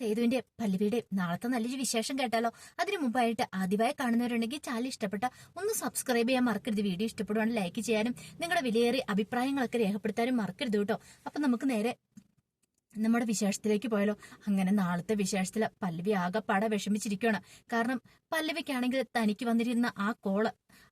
സേതുവിന്റെ പല്ലവിയുടെ നാളത്തെ നല്ലൊരു വിശേഷം കേട്ടാലോ? അതിനു മുമ്പായിട്ട് ആദ്യമായി കാണുന്നവരുണ്ടെങ്കിൽ ചാനൽ ഇഷ്ടപ്പെട്ട ഒന്ന് സബ്സ്ക്രൈബ് ചെയ്യാൻ മറക്കരുത്. വീഡിയോ ഇഷ്ടപ്പെടുവാണ് ലൈക്ക് ചെയ്യാനും നിങ്ങളുടെ വിലയേറിയ അഭിപ്രായങ്ങളൊക്കെ രേഖപ്പെടുത്താനും മറക്കരുത് കേട്ടോ. അപ്പൊ നമുക്ക് നേരെ നമ്മുടെ വിശേഷത്തിലേക്ക് പോയാലോ? അങ്ങനെ നാളത്തെ വിശേഷത്തിൽ പല്ലവി ആകെപ്പാടെ വിഷമിച്ചിരിക്കുകയാണ് കാരണം പല്ലവിക്കാണെങ്കിൽ തനിക്ക് വന്നിരുന്ന ആ കോൾ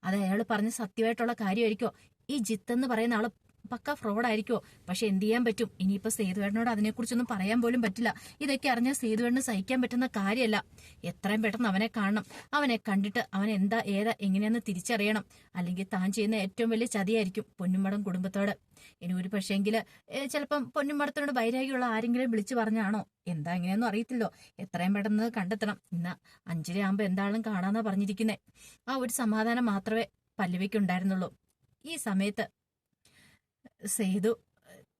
അത് അയാൾ പറഞ്ഞ സത്യമായിട്ടുള്ള കാര്യമായിരിക്കോ? ഈ ജിത്ത് എന്ന് പറയുന്ന ആൾ പക്ക ഫ്രോഡായിരിക്കുമോ പക്ഷെ എന്ത് ചെയ്യാൻ പറ്റും? ഇനിയിപ്പോ സേതുവേടനോട് അതിനെക്കുറിച്ചൊന്നും പറയാൻ പോലും പറ്റില്ല. ഇതൊക്കെ അറിഞ്ഞാൽ സേതുവേടന് സഹിക്കാൻ പറ്റുന്ന കാര്യമല്ല. എത്രയും പെട്ടെന്ന് അവനെ കാണണം. അവനെ കണ്ടിട്ട് അവൻ എന്താ ഏതാ എങ്ങനെയാന്ന് തിരിച്ചറിയണം. അല്ലെങ്കിൽ താൻ ചെയ്യുന്ന ഏറ്റവും വലിയ ചതിയായിരിക്കും പൊന്നുമടം കുടുംബത്തോട്. ഇനി ഒരു പക്ഷേങ്കിൽ ചിലപ്പം പൊന്നുമടത്തിനോട് വൈരാഗ്യമുള്ള ആരെങ്കിലും വിളിച്ചു പറഞ്ഞാണോ? എന്താ എങ്ങനെയൊന്നും അറിയത്തില്ലോ. എത്രയും പെട്ടെന്ന് കണ്ടെത്തണം. ഇന്ന് അഞ്ചര ആകുമ്പോ എന്താളും കാണാന്നാ പറഞ്ഞിരിക്കുന്നേ. ആ ഒരു സമാധാനം മാത്രമേ പല്ലവിക്കുണ്ടായിരുന്നുള്ളൂ. ഈ സമയത്ത് സേതു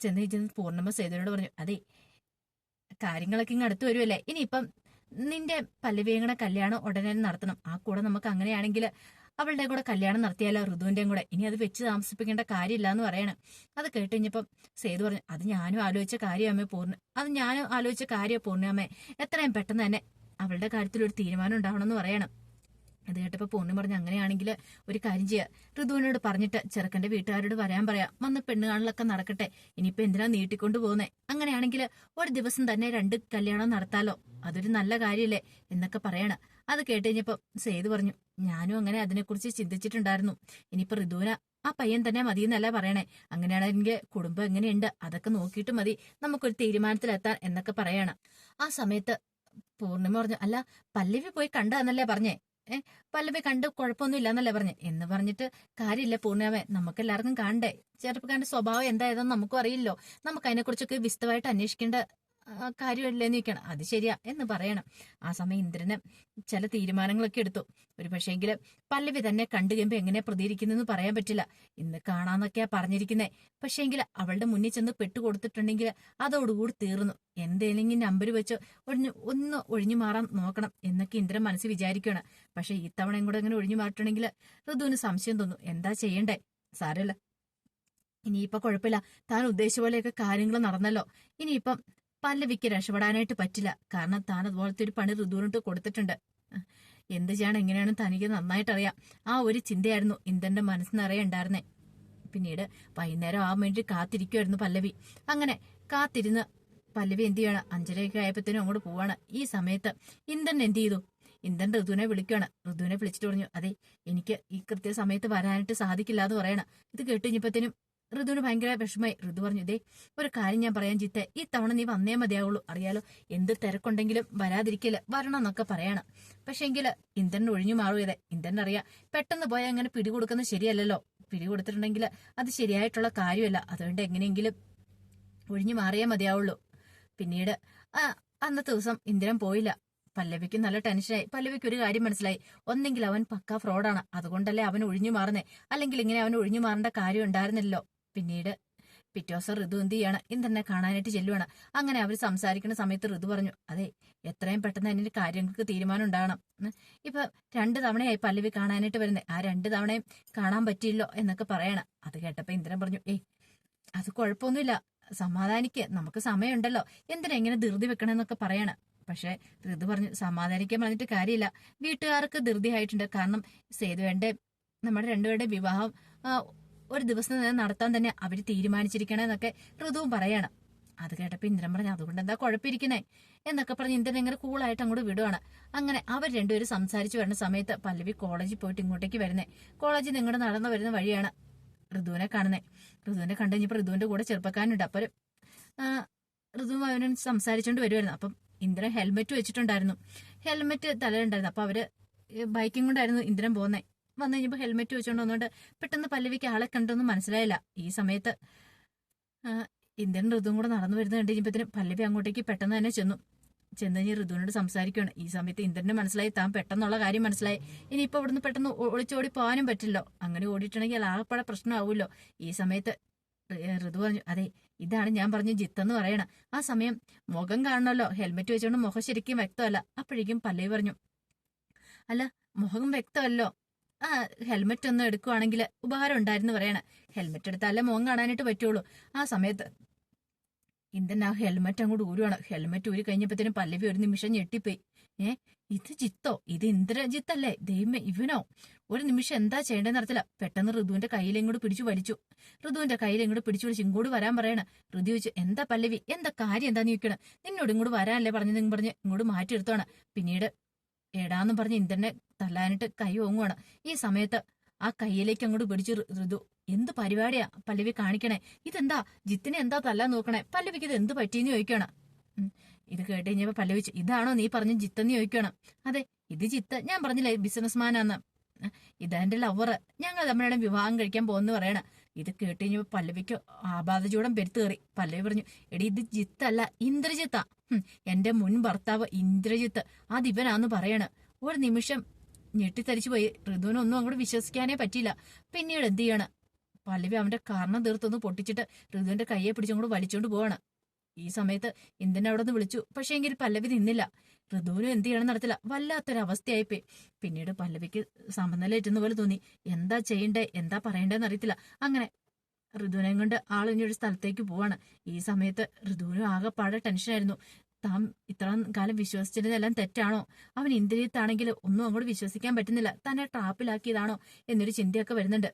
ചെന്ന് ചെന്ന് പൂർണമ സേതുവിനോട് പറഞ്ഞു അതെ കാര്യങ്ങളൊക്കെ ഇങ്ങ് അടുത്ത് വരുമല്ലേ ഇനിയിപ്പം നിന്റെ പല്ലവിയങ്ങളുടെ കല്യാണം ഉടനെ നടത്തണം. ആ കൂടെ നമുക്ക് അങ്ങനെയാണെങ്കിൽ അവളുടെ കൂടെ കല്യാണം നടത്തിയാലോ ഋതുവിന്റെയും കൂടെ. ഇനി അത് വെച്ച് താമസിപ്പിക്കേണ്ട കാര്യമില്ല എന്ന് പറയണം. അത് കേട്ട് കഴിഞ്ഞപ്പം സേതു പറഞ്ഞു അത് ഞാനും ആലോചിച്ച കാര്യമേ പൂർണ അത് ഞാനും ആലോചിച്ച കാര്യം പൂർണമേ എത്രയും പെട്ടെന്ന് തന്നെ അവളുടെ കാര്യത്തിൽ ഒരു തീരുമാനം ഉണ്ടാവണമെന്ന് പറയണം. അത് കേട്ടപ്പോ പൂർണി പറഞ്ഞു അങ്ങനെയാണെങ്കിൽ ഒരു കാര്യം ചെയ്യാം. ഋതുവിനോട് പറഞ്ഞിട്ട് ചെറുക്കന്റെ വീട്ടുകാരോട് വരാൻ പറയാം. വന്ന് പെണ്ണുകാണലൊക്കെ നടക്കട്ടെ. ഇനിയിപ്പോ എന്തിനാ നീട്ടിക്കൊണ്ടു പോകുന്നേ? അങ്ങനെയാണെങ്കിൽ ഒരു ദിവസം തന്നെ രണ്ട് കല്യാണം നടത്താലോ? അതൊരു നല്ല കാര്യല്ലേ? എന്നൊക്കെ പറയണ. അത് കേട്ട് കഴിഞ്ഞപ്പോ സേതു പറഞ്ഞു ഞാനും അങ്ങനെ അതിനെക്കുറിച്ച് ചിന്തിച്ചിട്ടുണ്ടായിരുന്നു. ഇനിയിപ്പോ ഋതുവിന ആ പയ്യൻ തന്നെ മതി എന്നല്ല പറയണേ. അങ്ങനെയാണെങ്കിൽ കുടുംബം എങ്ങനെയുണ്ട്? അതൊക്കെ നോക്കിയിട്ട് മതി. നമുക്കൊരു തീരുമാനത്തിലെത്താൻ എന്നൊക്കെ പറയണം. ആ സമയത്ത് പൂർണിമ പറഞ്ഞു അല്ല പല്ലവി പോയി കണ്ടതെന്നല്ലേ പറഞ്ഞേ. ഏഹ് പല്ലവി കണ്ട് കുഴപ്പമൊന്നും ഇല്ലെന്നല്ലേ പറഞ്ഞു? എന്ന് പറഞ്ഞിട്ട് കാര്യമില്ല പൂർണിമേ നമുക്ക് എല്ലാവർക്കും കാണണ്ടേ? ചെറുപ്പക്കാരന്റെ സ്വഭാവം എന്തായതെന്ന് നമുക്കും അറിയില്ലോ. നമുക്ക് അതിനെക്കുറിച്ചൊക്കെ വിശദമായിട്ട് അന്വേഷിക്കേണ്ട ആ, നീക്കണം? അത് ശരിയാ എന്ന് പറയണം. ആ സമയം ഇന്ദ്രന് ചില തീരുമാനങ്ങളൊക്കെ എടുത്തു. ഒരു പക്ഷേങ്കിൽ പല്ലവി തന്നെ കണ്ടു കഴിയുമ്പോ എങ്ങനെ പ്രതികരിക്കുന്നെന്ന് പറയാൻ പറ്റില്ല. ഇന്ന് കാണാന്നൊക്കെയാ പറഞ്ഞിരിക്കുന്നേ. പക്ഷേങ്കിൽ അവളുടെ മുന്നിൽ ചെന്ന് പെട്ടുകൊടുത്തിട്ടുണ്ടെങ്കിൽ അതോടുകൂടി തീർന്നു. എന്തേലെങ്കിലും നമ്പർ വെച്ച് ഒഴിഞ്ഞു ഒന്ന് ഒഴിഞ്ഞു മാറാൻ നോക്കണം എന്നൊക്കെ ഇന്ദ്രൻ മനസ്സ് വിചാരിക്കുകയാണ്. പക്ഷെ ഇത്തവണയും കൂടെ അങ്ങനെ ഒഴിഞ്ഞു മാറിട്ടുണ്ടെങ്കിൽ ഋതുവിന് സംശയം തോന്നും. എന്താ ചെയ്യണ്ടേ? സാരല്ല ഇനിയിപ്പൊ കുഴപ്പമില്ല. താൻ ഉദ്ദേശിച്ച പോലെയൊക്കെ കാര്യങ്ങൾ നടന്നല്ലോ. ഇനിയിപ്പം പല്ലവിക്ക് രക്ഷപ്പെടാനായിട്ട് പറ്റില്ല. കാരണം താൻ അതുപോലത്തെ ഒരു പണി ഋതുവിനിട്ട് കൊടുത്തിട്ടുണ്ട്. എന്ത് ചെയ്യണം എങ്ങനെയാണ് തനിക്ക് നന്നായിട്ട് അറിയാം ആ ഒരു ചിന്തയായിരുന്നു ഇന്ദ്രന്റെ മനസ്സ് നിറയെ ഉണ്ടായിരുന്നേ പിന്നീട് വൈകുന്നേരം ആ വേണ്ടി കാത്തിരിക്കുമായിരുന്നു പല്ലവി. അങ്ങനെ കാത്തിരുന്ന് പല്ലവി എന്ത് ചെയ്യണം? അഞ്ചരയൊക്കെ ആയപ്പോഴത്തേനും അങ്ങോട്ട് പോവാണ്. ഈ സമയത്ത് ഇന്ദൻ എന്ത് ചെയ്തു? ഇന്ദ്രൻ ഋതുവിനെ വിളിക്കുകയാണ് ഋതുവിനെ വിളിച്ചിട്ട് പറഞ്ഞു അതെ എനിക്ക് ഈ കൃത്യസമയത്ത് വരാനായിട്ട് സാധിക്കില്ല എന്ന് പറയണം. ഇത് കേട്ട് ഋതുവിന് ഭയങ്കര വിഷമായി ഋതു പറഞ്ഞു ഇതേ ഒരു കാര്യം ഞാൻ പറയാൻ ചിത്തെ ഈ തവണ നീ വന്നേ മതിയാവുള്ളൂ. അറിയാലോ എന്ത് തിരക്കുണ്ടെങ്കിലും വരാതിരിക്കൽ വരണം എന്നൊക്കെ പറയണം. പക്ഷെങ്കിൽ ഇന്ദ്രൻ ഒഴിഞ്ഞു മാറുകയതെ ഇന്ദ്രൻ അറിയാം പെട്ടെന്ന് പോയാൽ അങ്ങനെ പിടികൊടുക്കുന്നത് ശരിയല്ലല്ലോ. പിടികൊടുത്തിട്ടുണ്ടെങ്കിൽ അത് ശരിയായിട്ടുള്ള കാര്യമല്ല. അതുകൊണ്ട് എങ്ങനെയെങ്കിലും ഒഴിഞ്ഞു മാറിയേ മതിയാവുള്ളൂ. പിന്നീട് അന്നത്തെ ദിവസം ഇന്ദ്രൻ പോയില്ല. പല്ലവിക്ക് നല്ല ടെൻഷനായി. പല്ലവിക്ക് ഒരു കാര്യം മനസ്സിലായി. ഒന്നെങ്കിൽ അവൻ പക്ക ഫ്രോഡാണ്. അതുകൊണ്ടല്ലേ അവൻ ഒഴിഞ്ഞു മാറുന്നേ? അല്ലെങ്കിൽ ഇങ്ങനെ അവൻ ഒഴിഞ്ഞു മാറേണ്ട കാര്യം ഉണ്ടായിരുന്നില്ലല്ലോ. പിന്നീട് പിറ്റേ ദിവസം ഋതു എന്ത് ചെയ്യാണ്? ഇന്ദ്രനെ കാണാനായിട്ട് ചെല്ലുവാണ്. അങ്ങനെ അവർ സംസാരിക്കുന്ന സമയത്ത് ഋതു പറഞ്ഞു അതെ എത്രയും പെട്ടെന്ന് അതിന്റെ കാര്യങ്ങൾക്ക് തീരുമാനം ഉണ്ടാകണം. ഇപ്പൊ രണ്ട് തവണയായി പല്ലവി കാണാനായിട്ട് വരുന്നത് ആ രണ്ട് തവണയും കാണാൻ പറ്റിയില്ലോ എന്നൊക്കെ പറയണം. അത് കേട്ടപ്പോ ഇന്ദ്രൻ പറഞ്ഞു ഏയ് അത് കുഴപ്പമൊന്നുമില്ല. സമാധാനിക്ക്. നമുക്ക് സമയമുണ്ടല്ലോ. എന്തിനാ ഇങ്ങനെ ധൃതി വെക്കണമെന്നൊക്കെ പറയണം. പക്ഷെ ഋതു പറഞ്ഞു സമാധാനിക്കാൻ പറഞ്ഞിട്ട് കാര്യമില്ല. വീട്ടുകാർക്ക് ധൃതി ആയിട്ടുണ്ട് കാരണം സേതുവേന്റെ നമ്മുടെ രണ്ടുപേരുടെ വിവാഹം ഒരു ദിവസം തന്നെ നടത്താൻ തന്നെ അവർ തീരുമാനിച്ചിരിക്കണെന്നൊക്കെ ഋതുവും പറയാണ്. അത് കേട്ടപ്പോ ഇന്ദ്രൻ പറഞ്ഞു അതുകൊണ്ട് എന്താ കുഴപ്പമിരിക്കുന്നേ? എന്നൊക്കെ പറഞ്ഞ് ഇന്ദ്രൻ ഇങ്ങനെ കൂളായിട്ട് അങ്ങോട്ട് വിടുവാണ്. അങ്ങനെ അവർ രണ്ടുപേരും സംസാരിച്ചു വരുന്ന സമയത്ത് പല്ലവി കോളേജിൽ പോയിട്ട് ഇങ്ങോട്ടേക്ക് വരുന്നേ. കോളേജിൽ നിങ്ങളുടെ നടന്നു വരുന്ന വഴിയാണ് ഋതുവിനെ കാണുന്നേ. ഋതുവിനെ കണ്ടു കഴിഞ്ഞപ്പോ ഋതുവിന്റെ കൂടെ ചെറുപ്പക്കാരനുണ്ട്. അപ്പൊ ഋതു അവനും സംസാരിച്ചോണ്ട് വരുമായിരുന്നു അപ്പം ഇന്ദ്രൻ ഹെൽമെറ്റ് വെച്ചിട്ടുണ്ടായിരുന്നു. ഹെൽമെറ്റ് തലയിലുണ്ടായിരുന്നു. അപ്പൊ അവർ ബൈക്കും കൊണ്ടായിരുന്നു ഇന്ദ്രൻ പോകുന്നേ വന്നു കഴിഞ്ഞപ്പോ ഹെൽമെറ്റ് വെച്ചോണ്ട് വന്നോണ്ട് പെട്ടെന്ന് പല്ലവിക്ക് ആളെ കണ്ടൊന്നും മനസ്സിലായില്ല. ഈ സമയത്ത് ഇന്ത്യൻ ഋതുവും കൂടെ നടന്നു വരുന്നത് കണ്ടു കഴിഞ്ഞപ്പോഴത്തേനും പല്ലവി അങ്ങോട്ടേക്ക് പെട്ടെന്ന് തന്നെ ചെന്നു. ചെന്ന് കഴിഞ്ഞ് ഋതുവിനോട് സംസാരിക്കുകയാണ് ഈ സമയത്ത് ഇന്ദ്രന് മനസ്സിലായി താൻ പെട്ടെന്നുള്ള കാര്യം മനസ്സിലായി. ഇനിയിപ്പോ ഇവിടുന്ന് പെട്ടെന്ന് ഒളിച്ചോടി പോകാനും പറ്റില്ലോ. അങ്ങനെ ഓടിയിട്ടുണ്ടെങ്കിൽ ആകെപ്പാടെ പ്രശ്നമാവുമല്ലോ. ഈ സമയത്ത് ഋതു പറഞ്ഞു അതെ ഇതാണ് ഞാൻ പറഞ്ഞ ജിത്തെന്ന് പറയണ. ആ സമയം മുഖം കാണണല്ലോ. ഹെൽമെറ്റ് വെച്ചുകൊണ്ട് മുഖം ശരിക്കും വ്യക്തമല്ല. അപ്പോഴേക്കും പല്ലവി പറഞ്ഞു അല്ല മുഖം വ്യക്തമല്ലോ. ആ ഹെൽമെറ്റ് ഒന്ന് എടുക്കുവാണെങ്കിൽ ഉപകാരം ഉണ്ടായിരുന്നു പറയണേ. ഹെൽമെറ്റ് എടുത്താലേ മോൻ കാണാനായിട്ട് പറ്റുള്ളൂ. ആ സമയത്ത് ഇന്ത്യൻ ആ ഹെൽമെറ്റ് അങ്ങോട്ട് ഊരുവാണ്. ഹെൽമെറ്റ് ഊരി കഴിഞ്ഞപ്പോഴത്തേനും പല്ലവി ഒരു നിമിഷം ഞെട്ടിപ്പോയി. ഏ ഇത് ജിത്തോ? ഇത് ഇന്ദ്രജിത്തല്ലേ? ദൈവമേ ഇവനോ? ഒരു നിമിഷം എന്താ ചെയ്യേണ്ടതെന്ന് അറിയില്ല പെട്ടെന്ന് ഋതുവിന്റെ കയ്യിലെങ്ങോട്ട് പിടിച്ചു വലിച്ചു. ഋതുവിന്റെ കയ്യിലെങ്ങോട്ട് പിടിച്ചു വലിച്ചു ഇങ്ങോട്ട് വരാൻ പറയണ. ഋതു ചോദിച്ചു എന്താ പല്ലവി? എന്താ കാര്യം? എന്താ നീക്കണം നിന്നോട് ഇങ്ങോട്ട് വരാനല്ലേ പറഞ്ഞു നിങ്ങൾ പറഞ്ഞ് ഇങ്ങോട്ട് മാറ്റി എടുത്തോണം പിന്നീട് എടാന്നും പറഞ്ഞ് ഇന്ദ്രനെ തല്ലാനിട്ട് കൈ ഓങ്ങുവാണ്. ഈ സമയത്ത് ആ കയ്യിലേക്ക് അങ്ങോട്ട് പിടിച്ചു ഋതു എന്ത് പരിപാടിയാ? പല്ലവി കാണിക്കണേ. ഇതെന്താ? ജിത്തിനെ എന്താ തല്ലാൻ നോക്കണേ? പല്ലവിക്ക് ഇത് എന്ത് പറ്റിയെന്ന് ചോദിക്കണം ഇത് കേട്ട് കഴിഞ്ഞപ്പോ പല്ലവി ഇതാണോ നീ പറഞ്ഞ ജിത്തെന്ന് ചോദിക്കണം അതെ ഇത് ജിത്ത്. ഞാൻ പറഞ്ഞില്ലേ ബിസിനസ്മാനാന്ന്. ഇതെന്റെ ലവർ ഞങ്ങൾ തമ്മിലാണ് വിവാഹം കഴിക്കാൻ പോകുന്നു പറയണ. ഇത് കേട്ട് കഴിഞ്ഞപ്പോ പല്ലവിക്ക് ആപാദചൂടം പെരുത്തേറി പല്ലവി പറഞ്ഞു എടി ഇത് ജിത്തല്ല ഇന്ദ്രജിത്താ. എന്റെ മുൻ ഭർത്താവ് ഇന്ദ്രജിത്ത്. ആ ഇവനാന്ന് പറയണ്. ഒരു നിമിഷം ഞെട്ടിത്തരിച്ചു പോയി. ഋതുവിനൊന്നും അങ്ങോട്ട് വിശ്വസിക്കാനേ പറ്റിയില്ല. പിന്നീട് എന്ത് ചെയ്യണം? പല്ലവി അവന്റെ കാരണം തീർത്തൊന്ന് പൊട്ടിച്ചിട്ട് ഋതുവിന്റെ കയ്യെ പിടിച്ചങ്ങോട്ട് വലിച്ചോണ്ട് പോവാണ്. ഈ സമയത്ത് ഇന്ദ്രൻ അവിടെ നിന്ന് വിളിച്ചു. പക്ഷേ എങ്കിൽ പല്ലവി നിന്നില്ല. ഋതുവിനും എന്ത് ചെയ്യണം നടത്തില്ല. വല്ലാത്തൊരവസ്ഥയായിപ്പോയി. പിന്നീട് പല്ലവിക്ക് സമനില എറ്റുന്ന പോലെ തോന്നി. എന്താ ചെയ്യണ്ടേ? എന്താ പറയണ്ടേന്ന് അറിയത്തില്ല. അങ്ങനെ ഋതുവിനെ കൊണ്ട് ഒരു സ്ഥലത്തേക്ക് പോവാണ്. ഈ സമയത്ത് ഋതുവിനും ആകെപ്പാടെ ടെൻഷനായിരുന്നു താൻ ഇത്ര കാലം വിശ്വസിച്ചിരുന്നതെല്ലാം തെറ്റാണോ? അവൻ ഇന്ദ്രിയത്താണെങ്കിൽ ഒന്നും അങ്ങോട്ട് വിശ്വസിക്കാൻ പറ്റുന്നില്ല. തന്നെ ട്രാപ്പിലാക്കിയതാണോ? എന്നൊരു ചിന്തയൊക്കെ വരുന്നുണ്ട്.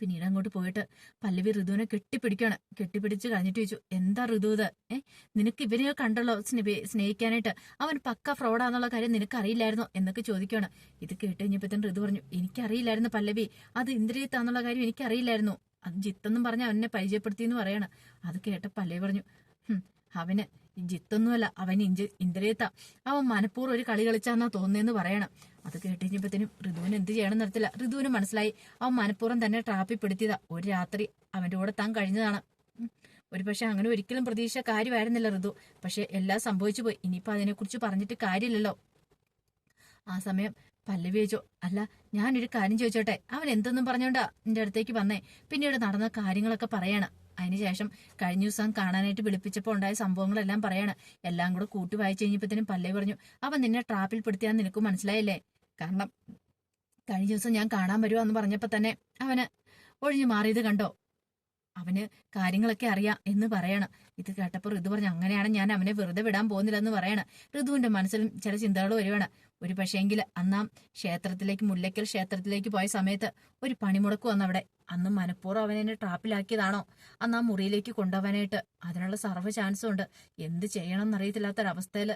പിന്നീട് അങ്ങോട്ട് പോയിട്ട് പല്ലവി ഋതുവിനെ കെട്ടിപ്പിടിക്കാണ് കെട്ടിപ്പിടിച്ച് കഴിഞ്ഞിട്ട് ചോദിച്ചു എന്താ ഋതു ഇത്? ഏ? നിനക്ക് ഇവരെ കണ്ടല്ലോ സ്നേഹി സ്നേഹിക്കാനായിട്ട്. അവൻ പക്ക ഫ്രോഡാന്നുള്ള കാര്യം നിനക്ക് അറിയില്ലായിരുന്നോ എന്നൊക്കെ ചോദിക്കുകയാണ്. ഇത് കേട്ട് കഴിഞ്ഞപ്പോഴത്തേന് ഋതു പറഞ്ഞു എനിക്കറിയില്ലായിരുന്നു പല്ലവി. അത് ഇന്ദ്രിയത്താന്നുള്ള കാര്യം എനിക്കറിയില്ലായിരുന്നു. അത് ജിത്തെന്നും പറഞ്ഞ് അവനെ പരിചയപ്പെടുത്തി എന്ന് പറയണം. അത് കേട്ട പലേ പറഞ്ഞു "ഹും, അവന് ജിത്തൊന്നുമല്ല അവൻ ഇഞ്ച ഇന്ദ്രിയത്ത. അവൻ മനഃപൂർവം ഒരു കളി കളിച്ചാന്നാ തോന്നുന്നതെന്ന് പറയണം. അത് കേട്ട് കഴിഞ്ഞപ്പോഴത്തേനും ഋതുവിന് എന്ത് ചെയ്യണം നിർത്തില്ല ഋതുവിന് മനസ്സിലായി. അവൻ മനഃപൂർവം തന്നെ ട്രാപ്പിപ്പെടുത്തിയതാ ഒരു രാത്രി അവന്റെ കൂടെ താൻ കഴിഞ്ഞതാണ്. ഒരു പക്ഷെ അങ്ങനെ ഒരിക്കലും പ്രതീക്ഷ കാര്യമായിരുന്നില്ല ഋതു പക്ഷെ എല്ലാം സംഭവിച്ചു പോയി. ഇനിയിപ്പോ അതിനെക്കുറിച്ച് പറഞ്ഞിട്ട് കാര്യമില്ലല്ലോ. ആ സമയം പല്ലവി ചോദിച്ചു അല്ല ഞാനൊരു കാര്യം ചോദിച്ചോട്ടെ? അവൻ എന്തെന്നും പറഞ്ഞോണ്ടാ നിന്റെ അടുത്തേക്ക് വന്നേ? പിന്നീട് നടന്ന കാര്യങ്ങളൊക്കെ പറയാണ്. അതിനുശേഷം കഴിഞ്ഞ ദിവസം കാണാനായിട്ട് വിളിപ്പിച്ചപ്പോൾ ഉണ്ടായ സംഭവങ്ങളെല്ലാം പറയാണ്. എല്ലാം കൂടെ കൂട്ടി വായിച്ചു കഴിഞ്ഞപ്പോഴത്തേനും പല്ലേ പറഞ്ഞു. അവൻ നിന്നെ ട്രാപ്പിൽ പെടുത്തിയാന്ന് നിനക്ക് മനസ്സിലായില്ലേ? കാരണം കഴിഞ്ഞ ദിവസം ഞാൻ കാണാൻ വരുവാന്ന് പറഞ്ഞപ്പോ തന്നെ അവന് ഒഴിഞ്ഞു മാറിയത് കണ്ടോ? അവന് കാര്യങ്ങളൊക്കെ അറിയാം എന്ന് പറയണം. ഇത് കേട്ടപ്പോൾ ഋതു പറഞ്ഞു അങ്ങനെയാണ് ഞാൻ അവനെ വെറുതെ വിടാൻ പോകുന്നില്ല എന്ന് പറയണം. ഋതുവിന്റെ മനസ്സിലും ചില ചിന്തകൾ വരുവാണ്. ഒരു പക്ഷേങ്കിൽ അന്നാം ക്ഷേത്രത്തിലേക്ക് മുല്ലയ്ക്കൽ ക്ഷേത്രത്തിലേക്ക് പോയ സമയത്ത് ഒരു പണിമുടക്ക് വന്നു അവിടെ. അന്ന് മനഃപൂർവം അവനെ ട്രാപ്പിലാക്കിയതാണോ? അന്ന് ആ മുറിയിലേക്ക് കൊണ്ടുപോകാനായിട്ട് അതിനുള്ള സർവ ചാൻസും ഉണ്ട്. എന്ത് ചെയ്യണം എന്നറിയത്തില്ലാത്തൊരവസ്ഥയിൽ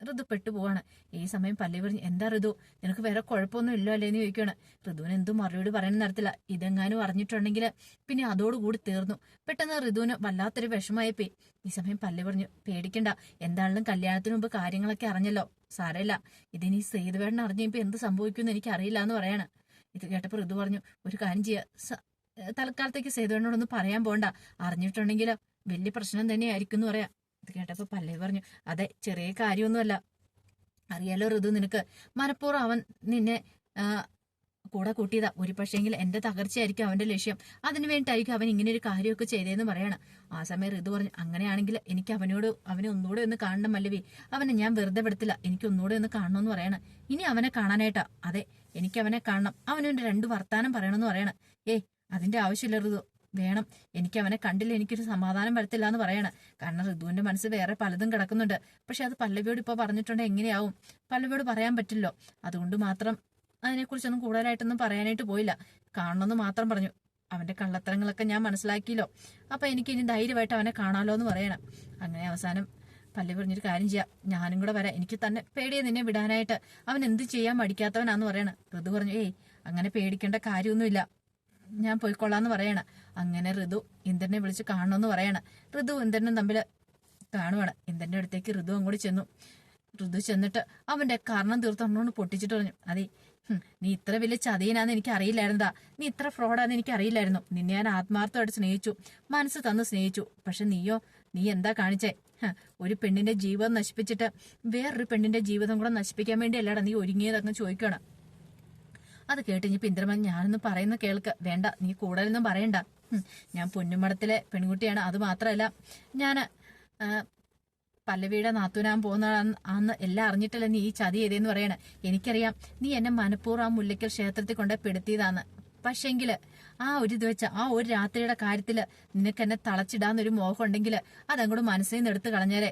ഋതു പെട്ടുപോവാണ് ഈ സമയം പല്ലി പറഞ്ഞു എന്താ ഋതു? നിനക്ക് വേറെ കുഴപ്പമൊന്നും ഇല്ലോ അല്ലേന്ന് ചോദിക്കുകയാണ് ഋതുവിന് എന്തും മറുപടി പറയണം നടത്തില്ല. ഇതെങ്ങാനും അറിഞ്ഞിട്ടുണ്ടെങ്കിൽ പിന്നെ അതോടുകൂടി തീർന്നു. പെട്ടെന്ന് ഋതുവിന് വല്ലാത്തൊരു വിഷമായി പോയി ഈ സമയം പല്ലി പറഞ്ഞു പേടിക്കണ്ട. എന്താണെങ്കിലും കല്യാണത്തിന് മുമ്പ് കാര്യങ്ങളൊക്കെ അറിഞ്ഞല്ലോ. സാരമില്ല. ഇതിനി സേതുവേടൻ അറിഞ്ഞപ്പോ എന്ത് സംഭവിക്കുമെന്ന് എനിക്ക് അറിയില്ല എന്ന് പറയാണ്. ഇത് കേട്ടപ്പോൾ ഋതു പറഞ്ഞു ഒരു കാര്യം ചെയ്യ. തൽക്കാലത്തേക്ക് സേതുവേടനോടൊന്ന് പറയാൻ പോണ്ട. അറിഞ്ഞിട്ടുണ്ടെങ്കിൽ വലിയ പ്രശ്നം തന്നെയായിരിക്കും എന്ന് പറയാം. ഇത് കേട്ടപ്പോൾ പല്ലേ പറഞ്ഞു അതെ ചെറിയ കാര്യമൊന്നുമല്ല. അറിയാലോ ഋതു നിനക്ക് മനഃപൂർവം അവൻ നിന്നെ കൂടെ കൂട്ടിയതാ. ഒരു പക്ഷേങ്കിൽ എന്റെ തകർച്ചയായിരിക്കും അവന്റെ ലക്ഷ്യം. അതിനു വേണ്ടിയിട്ടായിരിക്കും അവൻ ഇങ്ങനെ ഒരു കാര്യമൊക്കെ ചെയ്തതെന്ന് പറയണം. ആ സമയം ഋതു പറഞ്ഞു അങ്ങനെയാണെങ്കിൽ എനിക്ക് അവനോട് അവനെ ഒന്നുകൂടെ ഒന്ന് കാണണം മല്ലവി. അവനെ ഞാൻ വെറുതെ പെടുത്തില്ല എനിക്ക് ഒന്നുകൂടെ ഒന്ന് കാണണമെന്ന് പറയണം. ഇനി അവനെ കാണാനായിട്ടാ. അതെ എനിക്ക് അവനെ കാണണം. അവനൊരു രണ്ട് വർത്താനം പറയണമെന്ന് പറയണം. ഏയ് അതിന്റെ ആവശ്യമില്ല ഋതു. വേണം. എനിക്ക് അവനെ കണ്ടില്ല എനിക്കൊരു സമാധാനം വരത്തില്ല എന്ന് പറയണം. കാരണം ഋതുവിന്റെ മനസ്സ് വേറെ പലതും കിടക്കുന്നുണ്ട്. പക്ഷെ അത് പല്ലവിയോട് ഇപ്പൊ പറഞ്ഞിട്ടുണ്ടെങ്കിൽ എങ്ങനെയാവും? പല്ലവിയോട് പറയാൻ പറ്റില്ലോ. അതുകൊണ്ട് മാത്രം അതിനെക്കുറിച്ചൊന്നും കൂടുതലായിട്ടൊന്നും പറയാനായിട്ട് പോയില്ല. കാണണമെന്ന് മാത്രം പറഞ്ഞു. അവന്റെ കള്ളത്തരങ്ങളൊക്കെ ഞാൻ മനസ്സിലാക്കിയല്ലോ. അപ്പൊ എനിക്ക് ഇനി ധൈര്യമായിട്ട് അവനെ കാണാലോ എന്ന് പറയണം. അങ്ങനെ അവസാനം പല്ലി പറഞ്ഞൊരു കാര്യം ചെയ്യാം. ഞാനും കൂടെ വരാം. എനിക്ക് തന്നെ പേടിയെ നിന്നെ വിടാനായിട്ട്. അവൻ എന്ത് ചെയ്യാൻ മടിക്കാത്തവനാന്ന് പറയണം. ഋതു പറഞ്ഞു ഏയ് അങ്ങനെ പേടിക്കേണ്ട കാര്യമൊന്നുമില്ല. ഞാൻ പോയിക്കൊള്ളാന്ന് പറയണ. അങ്ങനെ ഋതു ഇന്ദ്രനെ വിളിച്ച് കാണണമെന്ന് പറയണ. ഋതു ഇന്ദ്രനും തമ്മിൽ കാണുവാണ്. ഇന്ദ്രന്റെ അടുത്തേക്ക് ഋതു അങ്ങോട്ട് ചെന്നു. ഋതു ചെന്നിട്ട് അവന്റെ കാരണം തീർത്തോണ്ട് പൊട്ടിച്ചിട്ട് പറഞ്ഞു അതെ നീ ഇത്ര വലിയ ചതിയനാന്ന് എനിക്ക് അറിയില്ലായിരുന്നതാ നീ ഇത്ര ഫ്രോഡാന്ന് എനിക്ക് അറിയില്ലായിരുന്നു നിന്നെ ഞാൻ ആത്മാർത്ഥമായിട്ട് സ്നേഹിച്ചു. മനസ്സ് തന്ന് സ്നേഹിച്ചു. പക്ഷെ നീയോ നീ എന്താ കാണിച്ചേ? ഒരു പെണ്ണിന്റെ ജീവിതം നശിപ്പിച്ചിട്ട് വേറൊരു പെണ്ണിന്റെ ജീവിതം കൂടെ നശിപ്പിക്കാൻ വേണ്ടി അല്ലാടാ നീ ഒരുങ്ങിയതങ്ങ് ചോദിക്കണം അത് കേട്ട് ഇനി ഇന്ദ്രമൻ ഞാനൊന്ന് പറയുന്ന കേൾക്ക്. വേണ്ട നീ കൂടുതലൊന്നും പറയണ്ട. ഞാൻ പൊന്നുമടത്തിലെ പെൺകുട്ടിയാണ്. അത് മാത്രമല്ല ഞാൻ പല്ലവിയുടെ നാത്തൂനാൻ പോകുന്ന അന്ന് എല്ലാം അറിഞ്ഞിട്ടല്ല നീ ഈ ചതി ചെയ്തേന്ന് പറയണ. എനിക്കറിയാം നീ എന്നെ മനഃപൂർവം ആ മുല്ലയ്ക്കൽ ക്ഷേത്രത്തിൽ കൊണ്ട് പെടുത്തിയതാന്ന്. പക്ഷെങ്കിൽ ആ ഒരു ഇത് വെച്ച ആ ഒരു രാത്രിയുടെ കാര്യത്തിൽ നിനക്കെന്നെ തളച്ചിടാന്നൊരു മോഹം ഉണ്ടെങ്കിൽ അതങ്ങോട്ട് മനസ്സിൽ നിന്ന് എടുത്തു കളഞ്ഞേരെ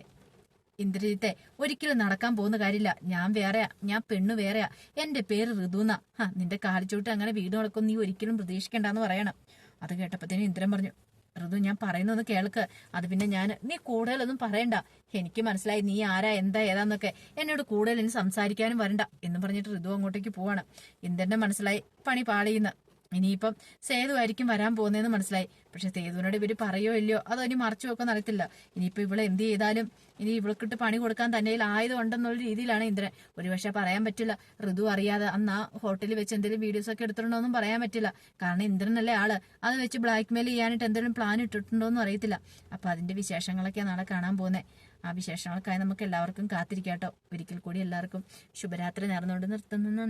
ഇന്ദ്രജിത്തെ ഒരിക്കലും നടക്കാൻ പോകുന്ന കാര്യമില്ല. ഞാൻ വേറെയാ. ഞാൻ പെണ്ണു വേറെയാ. എന്റെ പേര് ഋതുന്ന. ആ നിന്റെ കാലിച്ചോട്ട് അങ്ങനെ വീട് നടക്കും. നീ ഒരിക്കലും പ്രതീക്ഷിക്കണ്ടെന്ന് പറയണം. അത് കേട്ടപ്പോഴത്തേനും ഇന്ദ്രൻ പറഞ്ഞു ഋതു ഞാൻ പറയുന്നൊന്ന് കേൾക്ക്. അത് പിന്നെ ഞാൻ നീ കൂടുതലൊന്നും പറയണ്ട. എനിക്ക് മനസ്സിലായി നീ ആരാ എന്താ ഏതാന്നൊക്കെ. എന്നോട് കൂടുതൽ ഇനി സംസാരിക്കാനും വരണ്ട. എന്ന് പറഞ്ഞിട്ട് ഋതു അങ്ങോട്ടേക്ക് പോവാണ്. ഇന്ദ്രന്റെ മനസ്സിലായി പണി പാളിയുന്ന. ഇനിയിപ്പം സേതു ആയിരിക്കും വരാൻ പോകുന്നതെന്ന് മനസ്സിലായി. പക്ഷെ സേതുവിനോട് ഇവർ പറയോ ഇല്ലയോ അതോ ഇനി മറച്ചു വെക്കാൻ അറിയത്തില്ല. ഇനിയിപ്പോ ഇവളെ എന്ത് ചെയ്താലും ഇനി ഇവൾക്കിട്ട് പണി കൊടുക്കാൻ തന്നെ ആയതുണ്ടെന്നുള്ള രീതിയിലാണ് ഇന്ദ്രൻ. ഒരുപക്ഷെ പറയാൻ പറ്റില്ല. ഋതു അറിയാതെ അന്ന് ആ ഹോട്ടലിൽ വെച്ച് എന്തെങ്കിലും വീഡിയോസ് ഒക്കെ എടുത്തിട്ടുണ്ടോന്നും പറയാൻ പറ്റില്ല. കാരണം ഇന്ദ്രനല്ലേ ആൾ. അത് വെച്ച് ബ്ലാക്ക് മെയിൽ ചെയ്യാനായിട്ട് എന്തെങ്കിലും പ്ലാൻ ഇട്ടിട്ടുണ്ടോന്നും അറിയത്തില്ല. അപ്പൊ അതിന്റെ വിശേഷങ്ങളൊക്കെ നാളെ കാണാൻ പോകുന്നത് ആ വിശേഷങ്ങൾക്കായി നമുക്ക് എല്ലാവർക്കും കാത്തിരിക്കാട്ടോ ഒരിക്കൽ കൂടി എല്ലാവർക്കും ശുഭരാത്രി നേർന്നുകൊണ്ട് നിർത്തുന്നു.